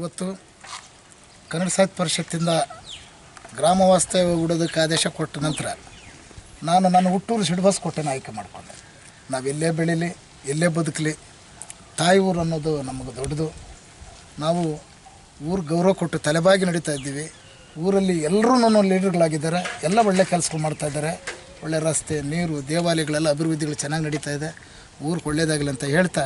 ಇವತ್ತು ಕನ್ನಡ ಸಾಹಿತ್ಯ ಪರಿಷತ್ತಿಂದ ಗ್ರಾಮ ವಾಸ್ತವ್ಯ ಉಡೋದಕ್ಕೆ ಆದೇಶ ಕೊಟ್ಟ ನಂತರ ನಾನು ನನ್ನ ಹುಟ್ಟೂರು ಸಿಡ್ಬಸ್ ಕೊಟ್ಟೆನ ಆಯ್ಕೆ ಮಾಡಿಕೊಂಡೆ. ನಾವು ಎಲ್ಲೇ ಬೆಳೀಲಿ, ಎಲ್ಲೇ ಬದುಕಲಿ, ತಾಯಿ ಊರು ಅನ್ನೋದು ನಮಗೆ ದೊಡ್ಡದು. ನಾವು ಊರು ಗೌರವ ಕೊಟ್ಟು ತಲೆಬಾಗಿ ನಡೀತಾ ಇದ್ದೀವಿ. ಊರಲ್ಲಿ ಎಲ್ಲರೂ ನನ್ನ ಲೀಡರ್ಗಳಾಗಿದ್ದಾರೆ. ಎಲ್ಲ ಒಳ್ಳೆ ಕೆಲಸಗಳು ಮಾಡ್ತಾ ಇದ್ದಾರೆ. ಒಳ್ಳೆ ರಸ್ತೆ, ನೀರು, ದೇವಾಲಯಗಳೆಲ್ಲ ಅಭಿವೃದ್ಧಿಗಳು ಚೆನ್ನಾಗಿ ನಡೀತಾ ಇದೆ. ಊರಿಗೆ ಒಳ್ಳೆಯದಾಗಲಿ ಅಂತ ಹೇಳ್ತಾ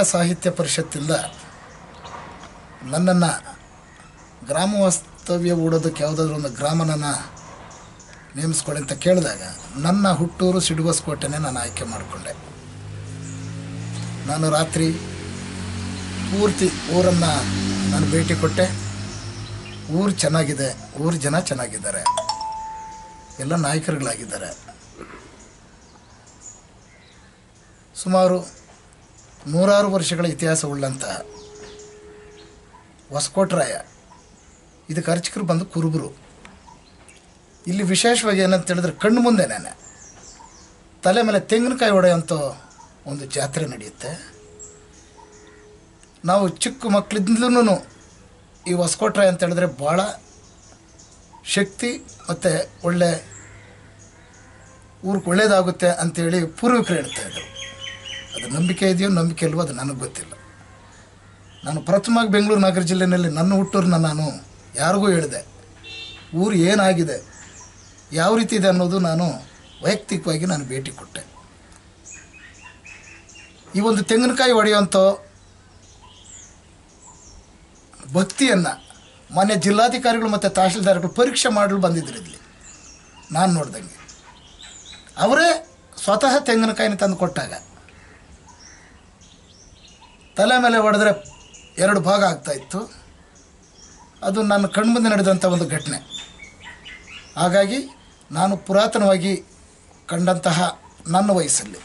ಕನ್ನಡ ಸಾಹಿತ್ಯ ಪರಿಷತ್ತಿಂದ ನನ್ನನ್ನು ಗ್ರಾಮ ವಾಸ್ತವ್ಯ ಓಡೋದಕ್ಕೆ ಯಾವುದಾದ್ರೂ ಒಂದು ಗ್ರಾಮನನ್ನು ನೇಮಿಸ್ಕೊಳ್ಳಿ ಅಂತ ಕೇಳಿದಾಗ ನನ್ನ ಹುಟ್ಟೂರು ಸಿಡುಬಸ್ಕೋಟೆನೇ ನಾನು ಆಯ್ಕೆ ಮಾಡಿಕೊಂಡೆ. ನಾನು ರಾತ್ರಿ ಪೂರ್ತಿ ಊರನ್ನು ನಾನು ಭೇಟಿ ಕೊಟ್ಟೆ. ಊರು ಚೆನ್ನಾಗಿದೆ, ಊರು ಜನ ಚೆನ್ನಾಗಿದ್ದಾರೆ. ಎಲ್ಲ ನಾಯಕರುಗಳಾಗಿದ್ದಾರೆ. ಸುಮಾರು ನೂರಾರು ವರ್ಷಗಳ ಇತಿಹಾಸ ಇತಿಹಾಸವುಳ್ಳಂತಹ ಹೊಸಕೋಟರಾಯ ಇದಕ್ಕೆ ಅರ್ಚಕರು ಬಂದು ಕುರುಬರು. ಇಲ್ಲಿ ವಿಶೇಷವಾಗಿ ಏನಂತ ಹೇಳಿದ್ರೆ ಕಣ್ಣು ಮುಂದೆ ಮುಂದೆನೇ ತಲೆ ಮೇಲೆ ತೆಂಗಿನಕಾಯಿ ಹೊಡೆಯುವಂಥ ಒಂದು ಜಾತ್ರೆ ನಡೆಯುತ್ತೆ. ನಾವು ಚಿಕ್ಕ ಮಕ್ಕಳಿಂದಲೂ ಈ ಹೊಸಕೋಟ್ರಾಯ ಅಂತ ಹೇಳಿದ್ರೆ ಭಾಳ ಶಕ್ತಿ ಮತ್ತು ಒಳ್ಳೆ ಊರಿಗೆ ಒಳ್ಳೇದಾಗುತ್ತೆ ಅಂತೇಳಿ ಪೂರ್ವಿಕರು ಹೇಳ್ತಾ ಇದ್ರು. ಅದು ನಂಬಿಕೆ ಇದೆಯೋ ನಂಬಿಕೆ ಇಲ್ವೋ ಅದು ನನಗೆ ಗೊತ್ತಿಲ್ಲ. ನಾನು ಪ್ರಥಮವಾಗಿ ಬೆಂಗಳೂರು ನಗರ ಜಿಲ್ಲೆಯಲ್ಲಿ ನನ್ನ ಹುಟ್ಟೂರನ್ನ ನಾನು ಯಾರಿಗೂ ಹೇಳಿದೆ, ಊರು ಏನಾಗಿದೆ, ಯಾವ ರೀತಿ ಇದೆ ಅನ್ನೋದು ನಾನು ವೈಯಕ್ತಿಕವಾಗಿ ನಾನು ಭೇಟಿ ಕೊಟ್ಟೆ. ಈ ಒಂದು ತೆಂಗಿನಕಾಯಿ ಹೊಡೆಯುವಂಥ ಭಕ್ತಿಯನ್ನು ಮಾನ್ಯ ಜಿಲ್ಲಾಧಿಕಾರಿಗಳು ಮತ್ತು ತಹಶೀಲ್ದಾರ್ಗಳು ಪರೀಕ್ಷೆ ಮಾಡಲು ಬಂದಿದ್ರು ಇಲ್ಲಿ. ನಾನು ನೋಡ್ದಂಗೆ. ಅವರೇ ಸ್ವತಃ ತೆಂಗಿನಕಾಯಿನ ತಂದು ಕೊಟ್ಟಾಗ ತಲೆ ಮೇಲೆ ಹೊಡೆದ್ರೆ ಎರಡು ಭಾಗ ಆಗ್ತಾಯಿತ್ತು ಅದು ನನ್ನ ಕಣ್ಮುಂದೆ ನಡೆದಂಥ ಒಂದು ಘಟನೆ. ಹಾಗಾಗಿ ನಾನು ಪುರಾತನವಾಗಿ ಕಂಡಂತಹ ನನ್ನ ವಯಸ್ಸಲ್ಲಿ.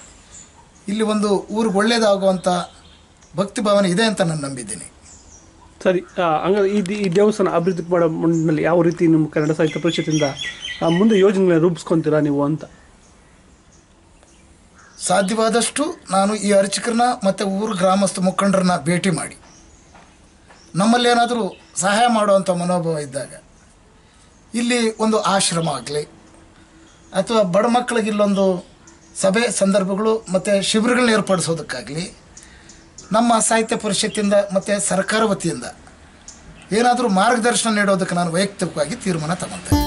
ಇಲ್ಲಿ ಒಂದು ಊರಿಗೆ ಒಳ್ಳೆಯದಾಗುವಂಥ ಭಕ್ತಿ ಭಾವನೆ ಇದೆ ಅಂತ ನಾನು ನಂಬಿದ್ದೀನಿ. ಸರಿ ಹಂಗಾದ್ರೆ ಈ ಈ ದೇವಸ್ಥಾನ ಅಭಿವೃದ್ಧಿ ಮಾಡೋ ಮುಂದಿನಲ್ಲಿ ಯಾವ ರೀತಿ ನಿಮ್ಮ ಕನ್ನಡ ಸಾಹಿತ್ಯ ಪರಿಷತ್ತಿಂದ ಮುಂದೆ ಯೋಜನೆಗಳನ್ನ ರೂಪಿಸ್ಕೊತೀರಾ ನೀವು ಅಂತ? ಸಾಧ್ಯವಾದಷ್ಟು ನಾನು ಈ ಅರ್ಚಕರನ್ನ ಮತ್ತು ಊರು ಗ್ರಾಮಸ್ಥ ಮುಖಂಡರನ್ನ ಭೇಟಿ ಮಾಡಿ. ನಮ್ಮಲ್ಲಿ ಏನಾದರೂ ಸಹಾಯ ಮಾಡುವಂಥ ಮನೋಭಾವ ಇದ್ದಾಗ, ಇಲ್ಲಿ ಒಂದು ಆಶ್ರಮ ಆಗಲಿ, ಅಥವಾ ಬಡ ಮಕ್ಕಳಿಗೆ ಇಲ್ಲೊಂದು ಸಭೆ ಸಂದರ್ಭಗಳು ಮತ್ತು ಶಿಬಿರಗಳನ್ನ ಏರ್ಪಡಿಸೋದಕ್ಕಾಗಲಿ, ನಮ್ಮ ಸಾಹಿತ್ಯ ಪರಿಷತ್ತಿಂದ ಮತ್ತು ಸರ್ಕಾರ ವತಿಯಿಂದ ಏನಾದರೂ ಮಾರ್ಗದರ್ಶನ ನೀಡೋದಕ್ಕೆ ನಾನು ವೈಯಕ್ತಿಕವಾಗಿ ತೀರ್ಮಾನ ತಗೊಂಡೆ.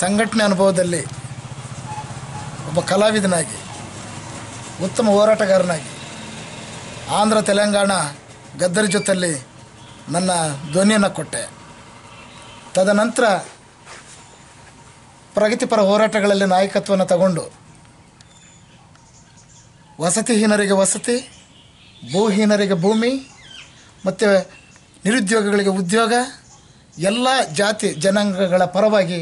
ಸಂಘಟನೆ ಅನುಭವದಲ್ಲಿ ಒಬ್ಬ ಕಲಾವಿದನಾಗಿ, ಉತ್ತಮ ಹೋರಾಟಗಾರನಾಗಿ ಆಂಧ್ರ, ತೆಲಂಗಾಣ ಗದ್ದರ ಜೊತೆಯಲ್ಲಿ ನನ್ನ ಧ್ವನಿಯನ್ನು ಕೊಟ್ಟೆ. ತದನಂತರ ಪ್ರಗತಿಪರ ಹೋರಾಟಗಳಲ್ಲಿ ನಾಯಕತ್ವವನ್ನು ತಗೊಂಡು ವಸತಿಹೀನರಿಗೆ ವಸತಿ, ಭೂಹೀನರಿಗೆ ಭೂಮಿ, ಮತ್ತು ನಿರುದ್ಯೋಗಿಗಳಿಗೆ ಉದ್ಯೋಗ, ಎಲ್ಲ ಜಾತಿ ಜನಾಂಗಗಳ ಪರವಾಗಿ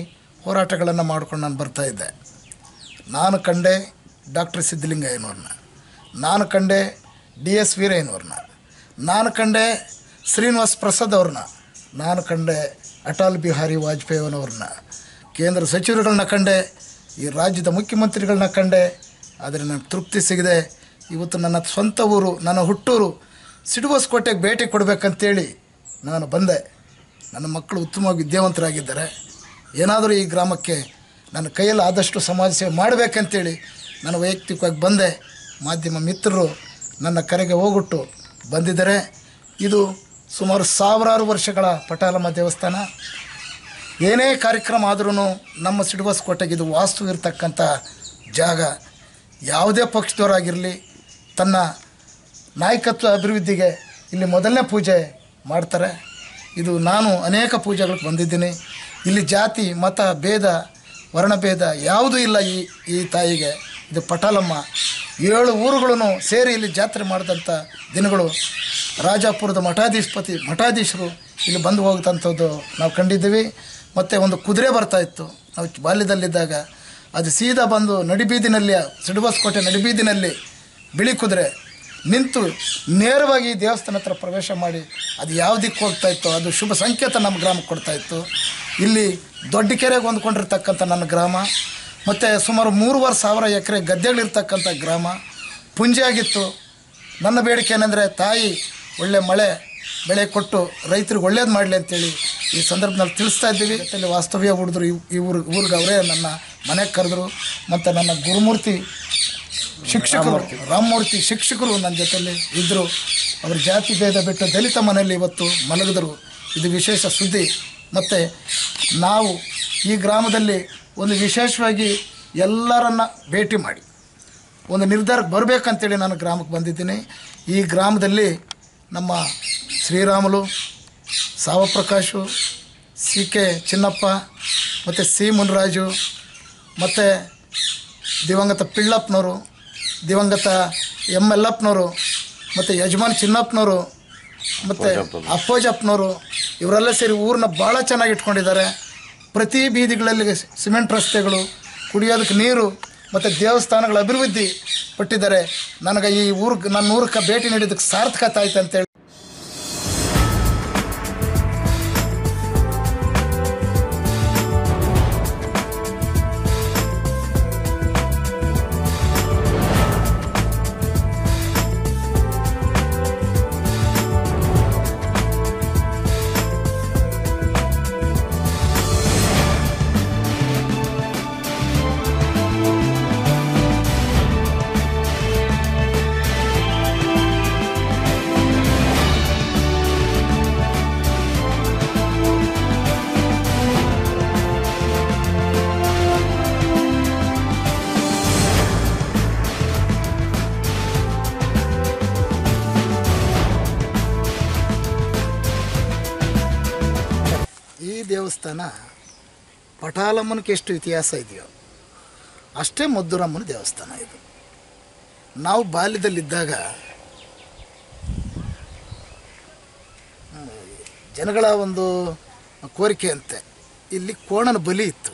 ಹೋರಾಟಗಳನ್ನು ಮಾಡ್ಕೊಂಡು ನಾನು ಬರ್ತಾಯಿದ್ದೆ ನಾನು ಕಂಡೆ ಡಾಕ್ಟರ್ ಸಿದ್ಧಲಿಂಗಯ್ಯನವ್ರನ್ನ. ನಾನು ಕಂಡೆ ಡಿ ಎಸ್ ವೀರಯ್ಯನವ್ರನ್ನ. ನಾನು ಕಂಡೆ ಶ್ರೀನಿವಾಸ್ ಪ್ರಸಾದ್ ಅವ್ರನ್ನ. ನಾನು ಕಂಡೆ ಅಟಲ್ ಬಿಹಾರಿ ವಾಜಪೇಯಿಯವ್ರನ್ನ ಕೇಂದ್ರ ಸಚಿವರುಗಳನ್ನ ಕಂಡೆ, ಈ ರಾಜ್ಯದ ಮುಖ್ಯಮಂತ್ರಿಗಳನ್ನ ಕಂಡೆ. ಆದರೆ ನನಗೆ ತೃಪ್ತಿ ಸಿಗದೆ ಇವತ್ತು ನನ್ನ ಸ್ವಂತ ಊರು, ನನ್ನ ಹುಟ್ಟೂರು ಸಿಡುವಸ್ಕೋಟೆಗೆ ಭೇಟಿ ಕೊಡಬೇಕಂತೇಳಿ ನಾನು ಬಂದೆ. ನನ್ನ ಮಕ್ಕಳು ಉತ್ತಮವಾಗಿ ವಿದ್ಯಾವಂತರಾಗಿದ್ದಾರೆ. ಏನಾದರೂ ಈ ಗ್ರಾಮಕ್ಕೆ ನನ್ನ ಕೈಯಲ್ಲಿ ಆದಷ್ಟು ಸಮಾಜ ಸೇವೆ ಮಾಡಬೇಕಂತೇಳಿ ನಾನು ವೈಯಕ್ತಿಕವಾಗಿ ಬಂದೆ. ಮಾಧ್ಯಮ ಮಿತ್ರರು ನನ್ನ ಕರೆಗೆ ಹೋಗುಟ್ಟು ಬಂದಿದ್ದಾರೆ. ಇದು ಸುಮಾರು ಸಾವಿರಾರು ವರ್ಷಗಳ ಪಟಾಲಮ್ಮ ದೇವಸ್ಥಾನ. ಏನೇ ಕಾರ್ಯಕ್ರಮ ಆದ್ರೂ ನಮ್ಮ ಸಿಡುಬಸ್ಕೋಟೆಗೆ ಇದು ವಾಸ್ತು ಇರತಕ್ಕಂಥ ಜಾಗ. ಯಾವುದೇ ಪಕ್ಷದವರಾಗಿರಲಿ, ತನ್ನ ನಾಯಕತ್ವ ಅಭಿವೃದ್ಧಿಗೆ ಇಲ್ಲಿ ಮೊದಲನೇ ಪೂಜೆ ಮಾಡ್ತಾರೆ. ಇದು ನಾನು ಅನೇಕ ಪೂಜೆಗಳಿಗೆ ಬಂದಿದ್ದೀನಿ. ಇಲ್ಲಿ ಜಾತಿ, ಮತ, ಭೇದ, ವರ್ಣಭೇದ ಯಾವುದೂ ಇಲ್ಲ ಈ ಈ ತಾಯಿಗೆ. ಇದು ಪಟಾಲಮ್ಮ. ಏಳು ಊರುಗಳನ್ನು ಸೇರಿ ಇಲ್ಲಿ ಜಾತ್ರೆ ಮಾಡಿದಂಥ ದಿನಗಳು. ರಾಜಾಪುರದ ಮಠಾಧೀಶಪತಿ, ಮಠಾಧೀಶರು ಇಲ್ಲಿ ಬಂದು ಹೋಗ್ತಂಥದ್ದು ನಾವು ಕಂಡಿದ್ದೀವಿ. ಮತ್ತು ಒಂದು ಕುದುರೆ ಬರ್ತಾ ಇತ್ತು. ನಾವು ಬಾಲ್ಯದಲ್ಲಿದ್ದಾಗ ಅದು ಸೀದಾ ಬಂದು ನಡಿಬೀದಿನಲ್ಲಿ ಸಿಡುಬಸ್ಕೋಟೆ ನಡಿಬೀದಿನಲ್ಲಿ ಬಿಳಿ ಕುದುರೆ ನಿಂತು ನೇರವಾಗಿ ದೇವಸ್ಥಾನ ಹತ್ರ ಪ್ರವೇಶ ಮಾಡಿ ಅದು ಯಾವ ದಿಕ್ಕು ಹೋಗ್ತಾ ಇತ್ತು? ಅದು ಶುಭ ಸಂಕೇತ ನಮ್ಮ ಗ್ರಾಮಕ್ಕೆ ಕೊಡ್ತಾ ಇತ್ತು. ಇಲ್ಲಿ ದೊಡ್ಡ ಕೆರೆಗೆ ಹೊಂದ್ಕೊಂಡಿರ್ತಕ್ಕಂಥ ನನ್ನ ಗ್ರಾಮ, ಮತ್ತು ಸುಮಾರು ಮೂರುವರೆ ಸಾವಿರ ಎಕರೆ ಗದ್ದೆಗಳಿರ್ತಕ್ಕಂಥ ಗ್ರಾಮ. ಪುಂಜೆ ಆಗಿತ್ತು ನನ್ನ ಬೇಡಿಕೆ ಏನಂದರೆ, ತಾಯಿ ಒಳ್ಳೆ ಮಳೆ ಬೆಳೆ ಕೊಟ್ಟು ರೈತರಿಗೆ ಒಳ್ಳೇದು ಮಾಡಲಿ ಅಂತೇಳಿ ಈ ಸಂದರ್ಭದಲ್ಲಿ ತಿಳಿಸ್ತಾ ಇದ್ದೀವಿ. ಅಲ್ಲಿ ವಾಸ್ತವ್ಯ ಹುಡಿದ್ರು ಈ ಊರು ಊರಿಗೆ ಅವರೇ ನನ್ನ ಮನೆಗೆ ಕರೆದ್ರು. ಮತ್ತು ನನ್ನ ಗುರುಮೂರ್ತಿ ಶಿಕ್ಷಕರು ರಾಮಮೂರ್ತಿ. ಶಿಕ್ಷಕರು ನನ್ನ ಜೊತೆಯಲ್ಲಿ ಇದ್ದರು ಅವ್ರ ಜಾತಿ ಭೇದ ಬಿಟ್ಟು ದಲಿತ ಮನೆಯಲ್ಲಿ ಇವತ್ತು ಮಲಗಿದರು. ಇದು ವಿಶೇಷ ಸುದ್ದಿ. ಮತ್ತು ನಾವು ಈ ಗ್ರಾಮದಲ್ಲಿ ಒಂದು ವಿಶೇಷವಾಗಿ ಎಲ್ಲರನ್ನ ಭೇಟಿ ಮಾಡಿ. ಒಂದು ನಿರ್ಧಾರಕ್ಕೆ ಬರಬೇಕಂತೇಳಿ ನಾನು ಗ್ರಾಮಕ್ಕೆ ಬಂದಿದ್ದೀನಿ. ಈ ಗ್ರಾಮದಲ್ಲಿ ನಮ್ಮ ಶ್ರೀರಾಮುಲು ಸಾವಪ್ರಕಾಶು ಸಿ ಕೆ ಚಿನ್ನಪ್ಪ ಮತ್ತು ಸಿ. ಮುನ್ರಾಜು ಮತ್ತು ದಿವಂಗತ ಪಿಳ್ಳಪ್ಪನವರು ದಿವಂಗತ ಎಂ ಎಲ್ಲಪ್ಪನವರು ಮತ್ತು ಯಜಮಾನ್ ಚಿನ್ನಪ್ಪನವರು ಮತ್ತು ಅಪ್ಪೋಜಪ್ಪನವರು ಇವರೆಲ್ಲ ಸೇರಿ ಊರನ್ನ ಭಾಳ ಚೆನ್ನಾಗಿ ಇಟ್ಕೊಂಡಿದ್ದಾರೆ. ಪ್ರತಿ ಬೀದಿಗಳಲ್ಲಿ ಸಿಮೆಂಟ್ ರಸ್ತೆಗಳು ಕುಡಿಯೋದಕ್ಕೆ ನೀರು ಮತ್ತು ದೇವಸ್ಥಾನಗಳ ಅಭಿವೃದ್ಧಿ ಪಟ್ಟಿದ್ದಾರೆ. ನನಗೆ ಈ ಊರಿಗೆ ನನ್ನ ಊರಕ್ಕೆ ಭೇಟಿ ನೀಡಿದ್ದಕ್ಕೆ ಸಾರ್ಥಕತೆ ಆಯ್ತು ಅಂತೇಳಿ ದೇವಸ್ಥಾನ ಪಟಾಲಮ್ಮನಕ್ಕೆ ಎಷ್ಟು ಇತಿಹಾಸ ಇದೆಯೋ ಅಷ್ಟೇ ಮದ್ದೂರಮ್ಮನ ದೇವಸ್ಥಾನ ಇದು. ನಾವು ಬಾಲ್ಯದಲ್ಲಿದ್ದಾಗ ಜನಗಳ ಒಂದು ಕೋರಿಕೆ ಅಂತೆ. ಇಲ್ಲಿ ಕೋಣನ ಬಲಿ ಇತ್ತು.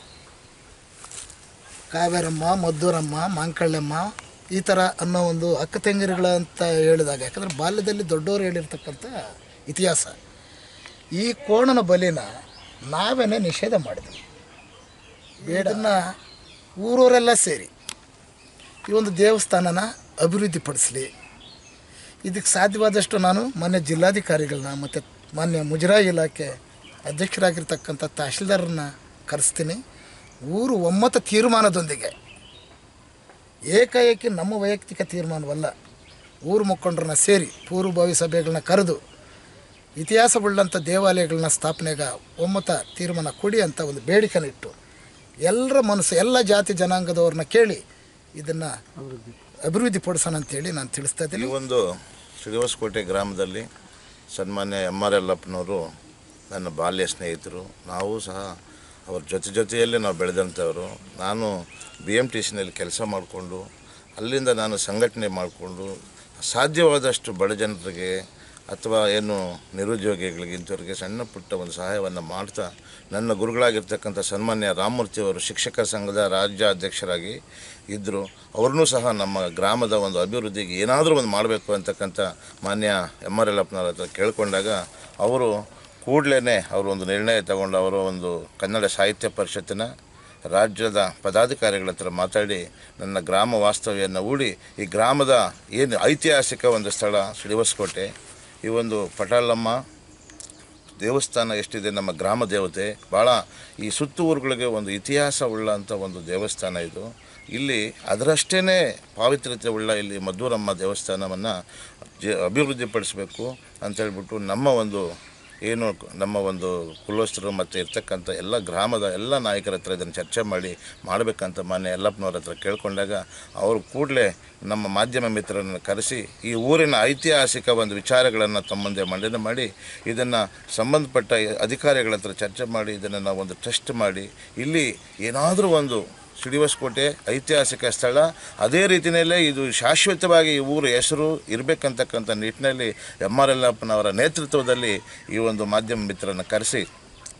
ಕಾವೇರಮ್ಮ, ಮದ್ದೂರಮ್ಮ ಮಾಂಕಳ್ಳಮ್ಮ ಈ ಥರ ಅನ್ನೋ ಒಂದು ಅಕ್ಕ ತೆಂಗಿರುಗಳಂತ ಹೇಳಿದಾಗ, ಯಾಕಂದರೆ ಬಾಲ್ಯದಲ್ಲಿ ದೊಡ್ಡವರು ಹೇಳಿರ್ತಕ್ಕಂಥ ಇತಿಹಾಸ. ಈ ಕೋಣನ ಬಲಿನ ನಾವೇನೇ ನಿಷೇಧ ಮಾಡಿದ್ವಿ. ಬೇಡನ್ನ ಊರವರೆಲ್ಲ ಸೇರಿ ಈ ಒಂದು ದೇವಸ್ಥಾನನ ಅಭಿವೃದ್ಧಿಪಡಿಸಲಿ. ಇದಕ್ಕೆ ಸಾಧ್ಯವಾದಷ್ಟು ನಾನು ಮಾನ್ಯ ಜಿಲ್ಲಾಧಿಕಾರಿಗಳನ್ನ ಮತ್ತು ಮಾನ್ಯ ಮುಜರಾಯಿ ಇಲಾಖೆ ಅಧ್ಯಕ್ಷರಾಗಿರ್ತಕ್ಕಂಥ ತಹಶೀಲ್ದಾರನ್ನ ಕರೆಸ್ತೀನಿ. ಊರು ಒಮ್ಮತ ತೀರ್ಮಾನದೊಂದಿಗೆ, ಏಕಾಏಕಿ ನಮ್ಮ ವೈಯಕ್ತಿಕ ತೀರ್ಮಾನವಲ್ಲ, ಊರು ಮುಖಂಡರನ್ನ ಸೇರಿ ಪೂರ್ವಭಾವಿ ಸಭೆಗಳನ್ನ ಕರೆದು ಇತಿಹಾಸವುಳ್ಳಂಥ ದೇವಾಲಯಗಳನ್ನ ಸ್ಥಾಪನೆಗ ಒಮ್ಮತ ತೀರ್ಮಾನ ಕೊಡಿ ಅಂತ ಒಂದು ಬೇಡಿಕೆನ ಇಟ್ಟು ಎಲ್ಲರ ಮನಸ್ಸು, ಎಲ್ಲ ಜಾತಿ ಜನಾಂಗದವ್ರನ್ನ ಕೇಳಿ ಇದನ್ನು ಅಭಿವೃದ್ಧಿ ಪಡಿಸೋಣ ಅಂತೇಳಿ ನಾನು ತಿಳಿಸ್ತಾ ಇದ್ದೀನಿ. ಒಂದು ಶ್ರೀನಿವಾಸಕೋಟೆ ಗ್ರಾಮದಲ್ಲಿ ಸನ್ಮಾನ್ಯ ಎಂ ಆರ್ ಯಲ್ಲಪ್ಪನವರು ನನ್ನ ಬಾಲ್ಯ ಸ್ನೇಹಿತರು. ನಾವು ಸಹ ಅವ್ರ ಜೊತೆ ಜೊತೆಯಲ್ಲೇ ನಾವು ಬೆಳೆದಂಥವರು. ನಾನು ಬಿ ಎಂ ಟಿ ಸಿನಲ್ಲಿ ಕೆಲಸ ಮಾಡಿಕೊಂಡು ಅಲ್ಲಿಂದ ನಾನು ಸಂಘಟನೆ ಮಾಡಿಕೊಂಡು ಸಾಧ್ಯವಾದಷ್ಟು ಬಡ ಜನರಿಗೆ ಅಥವಾ ಏನು ನಿರುದ್ಯೋಗಿಗಳಿಗೆ ಇಂಥವ್ರಿಗೆ ಸಣ್ಣ ಪುಟ್ಟ ಒಂದು ಸಹಾಯವನ್ನು ಮಾಡ್ತಾ ನನ್ನ ಗುರುಗಳಾಗಿರ್ತಕ್ಕಂಥ ಸನ್ಮಾನ್ಯ ರಾಮಮೂರ್ತಿ ಅವರು ಶಿಕ್ಷಕ ಸಂಘದ ರಾಜ್ಯ ಅಧ್ಯಕ್ಷರಾಗಿ ಇದ್ದರು. ಅವ್ರನ್ನೂ ಸಹ ನಮ್ಮ ಗ್ರಾಮದ ಒಂದು ಅಭಿವೃದ್ಧಿಗೆ ಏನಾದರೂ ಒಂದು ಮಾಡಬೇಕು ಅಂತಕ್ಕಂಥ ಮಾನ್ಯ ಎಂ ಆರ್ ಯಲ್ಲಪ್ಪನವ್ರ ಹತ್ರ ಕೇಳಿಕೊಂಡಾಗ ಅವರು ಕೂಡಲೇ ಅವರು ಒಂದು ನಿರ್ಣಯ ತಗೊಂಡು ಅವರು ಒಂದು ಕನ್ನಡ ಸಾಹಿತ್ಯ ಪರಿಷತ್ತಿನ ರಾಜ್ಯದ ಪದಾಧಿಕಾರಿಗಳ ಹತ್ರ ಮಾತಾಡಿ ನನ್ನ ಗ್ರಾಮ ವಾಸ್ತವ್ಯವನ್ನು ಹೂಡಿ ಈ ಗ್ರಾಮದ ಏನು ಐತಿಹಾಸಿಕ ಒಂದು ಸ್ಥಳ ಶ್ರೀವಸ್ಕೋಟೆ ಈ ಒಂದು ಪಟಾಲಮ್ಮ ದೇವಸ್ಥಾನ ಎಷ್ಟಿದೆ, ನಮ್ಮ ಗ್ರಾಮ ದೇವತೆ ಭಾಳ ಈ ಸುತ್ತೂರುಗಳಿಗೆ ಒಂದು ಇತಿಹಾಸ ಉಳ್ಳಂಥ ಒಂದು ದೇವಸ್ಥಾನ ಇದು. ಇಲ್ಲಿ ಅದರಷ್ಟೇ ಪಾವಿತ್ರ್ಯತೆ ಉಳ್ಳ ಇಲ್ಲಿ ಮದ್ದೂರಮ್ಮ ದೇವಸ್ಥಾನವನ್ನು ಜ, ಅಭಿವೃದ್ಧಿಪಡಿಸಬೇಕು ಅಂತೇಳ್ಬಿಟ್ಟು ನಮ್ಮ ಒಂದು ಏನು ನಮ್ಮ ಒಂದು ಕುಲೋಸ್ತರು ಮತ್ತು ಇರ್ತಕ್ಕಂಥ ಎಲ್ಲ ಗ್ರಾಮದ ಎಲ್ಲ ನಾಯಕರ ಹತ್ರ ಇದನ್ನು ಚರ್ಚೆ ಮಾಡಿ ಮಾಡಬೇಕಂತ ಮಾನ್ಯ ಯಲ್ಲಪ್ಪನವ್ರ ಹತ್ರ ಕೇಳಿಕೊಂಡಾಗ ಅವರು ಕೂಡಲೇ ನಮ್ಮ ಮಾಧ್ಯಮ ಮಿತ್ರರನ್ನು ಕರೆಸಿ ಈ ಊರಿನ ಐತಿಹಾಸಿಕ ಒಂದು ವಿಚಾರಗಳನ್ನು ತಮ್ಮಂದೆ ಮಂಡನೆ ಮಾಡಿ ಇದನ್ನು ಸಂಬಂಧಪಟ್ಟ ಅಧಿಕಾರಿಗಳ ಹತ್ರ ಚರ್ಚೆ ಮಾಡಿ ಇದನ್ನು ನಾವು ಒಂದು ಟೆಸ್ಟ್ ಮಾಡಿ. ಇಲ್ಲಿ ಏನಾದರೂ ಒಂದು ಶ್ರೀನಿವಾಸಕೋಟೆ ಐತಿಹಾಸಿಕ ಸ್ಥಳ. ಅದೇ ರೀತಿಯಲ್ಲೇ ಇದು ಶಾಶ್ವತವಾಗಿ ಈ ಊರ ಹೆಸರು ಇರಬೇಕಂತಕ್ಕಂಥ ನಿಟ್ಟಿನಲ್ಲಿ ಎಂ ಆರ್ ಯಲ್ಲಪ್ಪನವರ ನೇತೃತ್ವದಲ್ಲಿ ಈ ಒಂದು ಮಾಧ್ಯಮ ಮಿತ್ರರನ್ನು ಕರೆಸಿ,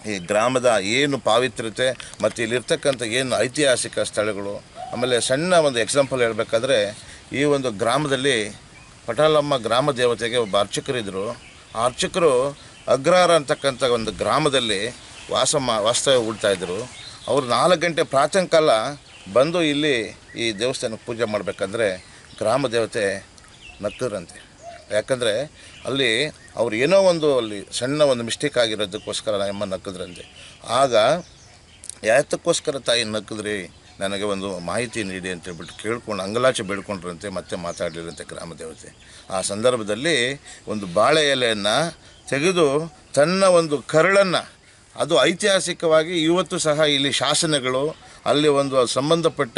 ಈ ಗ್ರಾಮದ ಏನು ಪಾವಿತ್ರ್ಯತೆ ಮತ್ತು ಇಲ್ಲಿರ್ತಕ್ಕಂಥ ಏನು ಐತಿಹಾಸಿಕ ಸ್ಥಳಗಳು, ಆಮೇಲೆ ಸಣ್ಣ ಒಂದು ಎಕ್ಸಾಂಪಲ್ ಹೇಳಬೇಕಾದ್ರೆ, ಈ ಒಂದು ಗ್ರಾಮದಲ್ಲಿ ಪಟಾಲಮ್ಮ ಗ್ರಾಮ ದೇವತೆಗೆ ಒಬ್ಬ ಅರ್ಚಕರಿದ್ದರು ಆ ಅರ್ಚಕರು ಅಗ್ರಹಾರ ಅಂತಕ್ಕಂಥ ಒಂದು ಗ್ರಾಮದಲ್ಲಿ ವಾಸ ಮಾ, ವಾಸ್ತವ್ಯ ಹೂಡ್ತಾಯಿದ್ರು ಅವರು ನಾಲ್ಕು ಗಂಟೆ ಪ್ರಾಚೀನ ಕಾಲ ಬಂದು ಇಲ್ಲಿ ಈ ದೇವಸ್ಥಾನಕ್ಕೆ ಪೂಜೆ ಮಾಡಬೇಕಂದ್ರೆ ಗ್ರಾಮ ದೇವತೆ ನಕ್ಕರಂತೆ. ಯಾಕಂದರೆ ಅಲ್ಲಿ ಅವ್ರು ಏನೋ ಒಂದು ಅಲ್ಲಿ ಸಣ್ಣ ಒಂದು ಮಿಸ್ಟೇಕ್ ಆಗಿರೋದಕ್ಕೋಸ್ಕರ ನಮ್ಮ ನಕ್ಕಿದ್ರಂತೆ. ಆಗ ಯಾತಕ್ಕೋಸ್ಕರ ತಾಯಿ ನಕ್ಕಿದ್ರಿ? ನನಗೆ ಒಂದು ಮಾಹಿತಿ ನೀಡಿ ಅಂತ ಹೇಳ್ಬಿಟ್ಟು ಕೇಳ್ಕೊಂಡು ಅಂಗಲಾಚೆ ಬೇಡ್ಕೊಂಡ್ರಂತೆ ಮತ್ತೆ ಮಾತಾಡಿರಂತೆ ಗ್ರಾಮ ದೇವತೆ. ಆ ಸಂದರ್ಭದಲ್ಲಿ ಒಂದು ಬಾಳೆ ಎಲೆಯನ್ನು ತೆಗೆದು ತನ್ನ ಒಂದು ಕರಳನ್ನು ಅದು ಐತಿಹಾಸಿಕವಾಗಿ ಇವತ್ತು ಸಹ ಇಲ್ಲಿ ಶಾಸನಗಳು, ಅಲ್ಲಿ ಒಂದು ಸಂಬಂಧಪಟ್ಟ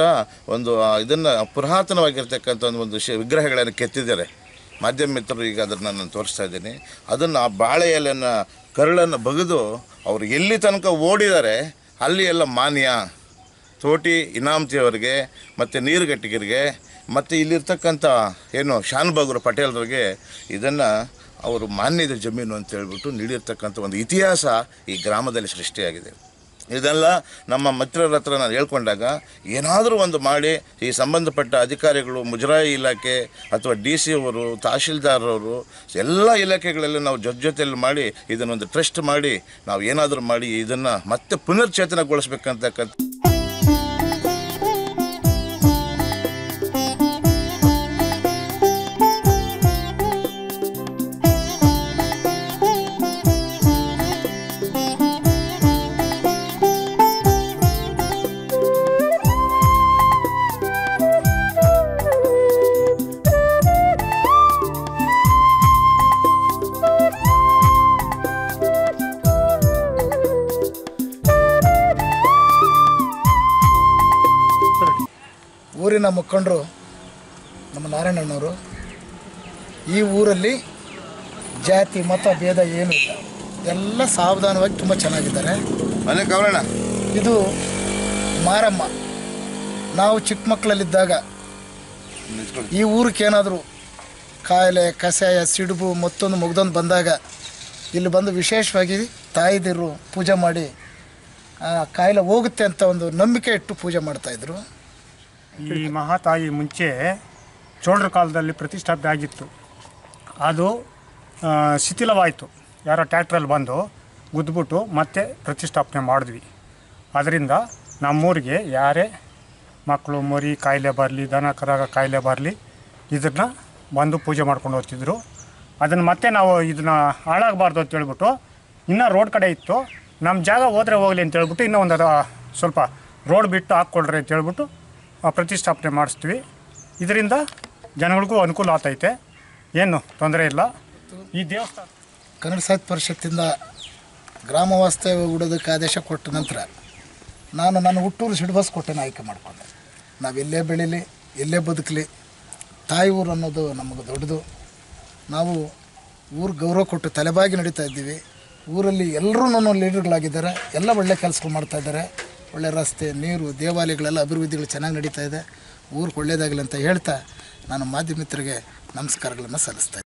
ಒಂದು ಇದನ್ನು ಪುರಾತನವಾಗಿರ್ತಕ್ಕಂಥ ಒಂದು ಒಂದು ವಿಗ್ರಹಗಳನ್ನು ಕೆತ್ತಿದ್ದಾರೆ. ಮಾಧ್ಯಮ ಮಿತ್ರರು ಈಗ ಅದನ್ನು ನಾನು ತೋರಿಸ್ತಾ ಇದ್ದೀನಿ. ಅದನ್ನು ಆ ಬಾಳೆ ಎಲೆಯನ್ನು ಕರಳನ್ನು ಬಗೆದು ಅವರು ಎಲ್ಲಿ ತನಕ ಓಡಿದ್ದಾರೆ ಅಲ್ಲಿ ಎಲ್ಲ ಮಾನ್ಯ. ತೋಟಿ ಇನಾಮ್ತಿಯವರಿಗೆ, ಮತ್ತು ನೀರುಗಟ್ಟಿಗರಿಗೆ, ಮತ್ತು ಇಲ್ಲಿರ್ತಕ್ಕಂಥ, ಏನು ಶಾನ್ಬಾಗುರ ಪಟೇಲ್ರಿಗೆ ಇದನ್ನು ಅವರು ಮಾನ್ಯದ ಜಮೀನು ಅಂತ ಹೇಳ್ಬಿಟ್ಟು ನೀಡಿರ್ತಕ್ಕಂಥ ಒಂದು ಇತಿಹಾಸ ಈ ಗ್ರಾಮದಲ್ಲಿ ಸೃಷ್ಟಿಯಾಗಿದೆ. ಇದೆಲ್ಲ ನಮ್ಮ ಮಿತ್ರರ ಹತ್ರ ನಾನು ಹೇಳ್ಕೊಂಡಾಗ ಏನಾದರೂ ಒಂದು ಮಾಡಿ ಈ ಸಂಬಂಧಪಟ್ಟ ಅಧಿಕಾರಿಗಳು, ಮುಜರಾಯಿ ಇಲಾಖೆ ಅಥವಾ ಡಿ ಸಿ ಅವರು ತಹಶೀಲ್ದಾರವರು ಎಲ್ಲ ಇಲಾಖೆಗಳಲ್ಲಿ ನಾವು ಜೊತೆ ಜೊತೆಯಲ್ಲಿ ಮಾಡಿ ಇದನ್ನೊಂದು ಟ್ರಸ್ಟ್ ಮಾಡಿ ನಾವು ಏನಾದರೂ ಮಾಡಿ ಇದನ್ನು ಮತ್ತೆ ಪುನರ್ಚೇತನಗೊಳಿಸ್ಬೇಕಂತಕ್ಕಂಥ ಊರಿನ ಮುಖಂಡರು ನಮ್ಮ ನಾರಾಯಣಣ್ಣವರು ಈ ಊರಲ್ಲಿ ಜಾತಿ ಮತ ಭೇದ ಏನು ಇಲ್ಲ. ಎಲ್ಲ ಸಾವಧಾನವಾಗಿ ತುಂಬ ಚೆನ್ನಾಗಿದ್ದಾರೆ. ಇದು ಮಾರಮ್ಮ. ನಾವು ಚಿಕ್ಕ ಮಕ್ಕಳಲ್ಲಿದ್ದಾಗ ಈ ಊರಿಗೆ ಏನಾದರೂ ಕಾಯಿಲೆ ಕಸಾಯ ಸಿಡುಬು ಮತ್ತೊಂದು ಮುಗ್ದೊಂದು ಬಂದಾಗ ಇಲ್ಲಿ ಬಂದು ವಿಶೇಷವಾಗಿ ತಾಯಿದಿರು ಪೂಜೆ ಮಾಡಿ ಆ ಕಾಯಿಲೆ ಹೋಗುತ್ತೆ ಅಂತ ಒಂದು ನಂಬಿಕೆ ಇಟ್ಟು ಪೂಜೆ ಮಾಡ್ತಾಯಿದ್ರು ಈ ಮಹಾತಾಯಿ ಮುಂಚೆ ಚೋಳರ ಕಾಲದಲ್ಲಿ ಪ್ರತಿಷ್ಠಾಪನೆ ಆಗಿತ್ತು. ಅದು ಶಿಥಿಲವಾಯಿತು. ಯಾರೋ ಟ್ಯಾಕ್ಟ್ರಲ್ಲಿ ಬಂದು ಗುದ್ದುಬಿಟ್ಟು ಮತ್ತೆ ಪ್ರತಿಷ್ಠಾಪನೆ ಮಾಡಿದ್ವಿ. ಅದರಿಂದ ನಮ್ಮೂರಿಗೆ ಯಾರೇ ಮಕ್ಕಳು ಮರಿ ಕಾಯಿಲೆ ಬರಲಿ ದನ ಕರಗ ಕಾಯಿಲೆ ಬರಲಿ ಇದನ್ನು ಬಂದು ಪೂಜೆ ಮಾಡ್ಕೊಂಡು ಹೋಗ್ತಿದ್ರು. ಅದನ್ನು ಮತ್ತೆ ನಾವು ಇದನ್ನು ಹಾಳಾಗಬಾರ್ದು ಅಂತ ಹೇಳ್ಬಿಟ್ಟು ಇನ್ನೂ ರೋಡ್ ಕಡೆ ಇತ್ತು. ನಮ್ಮ ಜಾಗ ಹೋದರೆ ಹೋಗಲಿ ಅಂತ ಹೇಳ್ಬಿಟ್ಟು ಇನ್ನೂ ಒಂದು ಸ್ವಲ್ಪ ರೋಡ್ ಬಿಟ್ಟು ಹಾಕ್ಕೊಳ್ರಿ ಅಂತ ಹೇಳ್ಬಿಟ್ಟು ಆ, ಪ್ರತಿಷ್ಠಾಪನೆ ಮಾಡಿಸ್ತೀವಿ. ಇದರಿಂದ ಜನಗಳಿಗೂ ಅನುಕೂಲ ಆಗ್ತೈತೆ. ಏನು ತೊಂದರೆ ಇಲ್ಲ. ಈ ದೇವಸ್ಥಾನ ಕನ್ನಡ ಸಾಹಿತ್ಯ ಪರಿಷತ್ತಿಂದ ಗ್ರಾಮ ವಾಸ್ತವ್ಯ ಹುಡೋದಕ್ಕೆ ಆದೇಶ ಕೊಟ್ಟ ನಂತರ ನಾನು ನನ್ನ ಹುಟ್ಟೂರು ಸಿಡ್ಬಸ್ ಕೊಟ್ಟೆನ ಆಯ್ಕೆ ಮಾಡಿಕೊಂಡೆ. ನಾವು ಎಲ್ಲೇ ಬೆಳೀಲಿ, ಎಲ್ಲೇ ಬದುಕಲಿ, ತಾಯಿ ಊರು ಅನ್ನೋದು ನಮಗೆ ದೊಡ್ಡದು. ನಾವು ಊರು ಗೌರವ ಕೊಟ್ಟು ತಲೆಬಾಗಿ ನಡೀತಾ ಇದ್ದೀವಿ. ಊರಲ್ಲಿ ಎಲ್ಲರೂ ಲೀಡರ್ಗಳಾಗಿದ್ದಾರೆ ಎಲ್ಲ ಒಳ್ಳೆ ಕೆಲಸಗಳು ಮಾಡ್ತಾ ಇದ್ದಾರೆ. ಒಳ್ಳೆ ರಸ್ತೆ, ನೀರು, ದೇವಾಲಯಗಳೆಲ್ಲ ಅಭಿವೃದ್ಧಿಗಳು ಚೆನ್ನಾಗಿ ನಡೀತಾ ಇದೆ. ಊರಿಗೆ ಒಳ್ಳೆಯದಾಗಲಿ ಅಂತ ಹೇಳ್ತಾ ನಾನು ಮಾಧ್ಯಮಿತ್ರಿಗೆ ನಮಸ್ಕಾರಗಳನ್ನು ಸಲ್ಲಿಸ್ತಾ